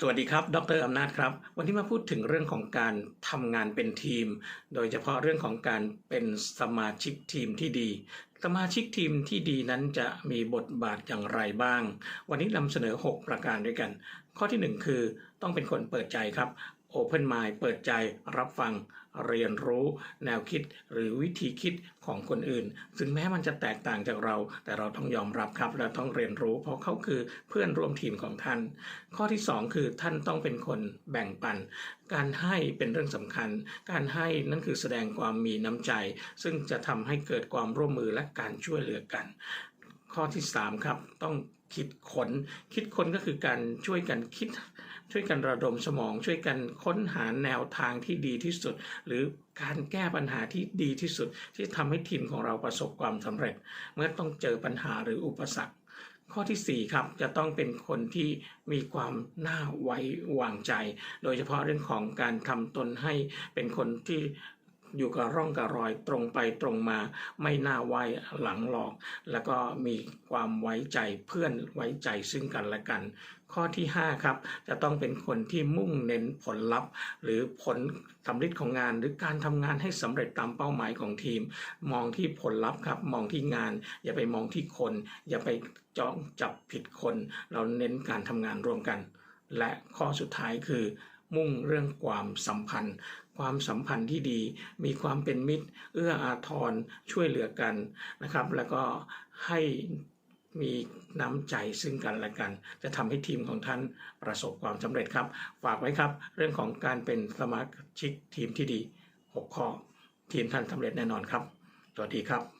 สวัสดีครับ ดรอำนาจครับ วันนี้มาพูดถึงเรื่องของการทำงานเป็นทีม โดยเฉพาะเรื่องของการเป็นสมาชิกทีมที่ดีสมาชิกทีมที่ดีนั้นจะมีบทบาทอย่างไรบ้าง วันนี้นำเสนอ 6 ประการด้วยกัน ข้อทีหนึ่1 คือต้องเป็นคนเปิดใจครับ Open Mind เปิดใจรับฟังเรียนรู้แนวคิดหรือวิธีคิดของคนอื่นถึงแม้มันจะแตกต่างจากเรา แต่เราต้องยอมรับครับ และต้องเรียนรู้ เพราะเขาคือเพื่อนร่วมทีมของท่าน ข้อที่ 2 คือท่านต้องเป็นคนแบ่งปัน การให้เป็นเรื่องสำคัญ การให้นั่นคือแสดงความมีน้ำใจ ซึ่งจะทำให้เกิดความร่วมมือและการช่วยเหลือกัน ข้อที่ 3 ครับ ต้องคิดคน้น คิดค้นก็คือการช่วยกันคิด ช่วยกันระดมสมอง ช่วยกันค้นหาแนวทางที่ดีที่สุด หรือการแก้ปัญหาที่ดีที่สุด ที่ทำให้ทีมของเราประสบความสำเร็จ เมื่อต้องเจอปัญหาหรืออุปสรรคข้อที่ 4 ครับจะต้องเป็นคนที่มีความน่าไว้วางใจ โดยเฉพาะเรื่องของการทำตนให้เป็นคนที่ อยู่กับร่องกับรอยตรงไปตรงมา ไม่น่าไว้หลังหลอก แล้วก็มีความไว้ใจเพื่อนไว้ใจซึ่งกันและกัน ข้อที่ 5 ครับ จะต้องเป็นคนที่มุ่งเน้นผลลัพธ์ หรือผลสำเร็จของงาน หรือการทำงานให้สำเร็จตามเป้าหมายของทีม มองที่ผลลัพธ์ครับ มองที่งาน อย่าไปมองที่คน อย่าไปจ้องจับผิดคน เราเน้นการทำงานร่วมกัน และข้อสุดท้ายคือ มุ่งเรื่องความสัมพันธ์ ความสัมพันธ์ที่ดี มีความเป็นมิตร เอื้ออาทรช่วยเหลือกันนะครับ แล้วก็ให้มีน้ำใจซึ่งกันและกัน จะทำให้ทีมของท่านประสบความสำเร็จครับ ฝากไว้ครับ เรื่องของการเป็นสมาชิกทีมที่ดี 6 ข้อ ทีมท่านสำเร็จแน่นอนครับ สวัสดีครับ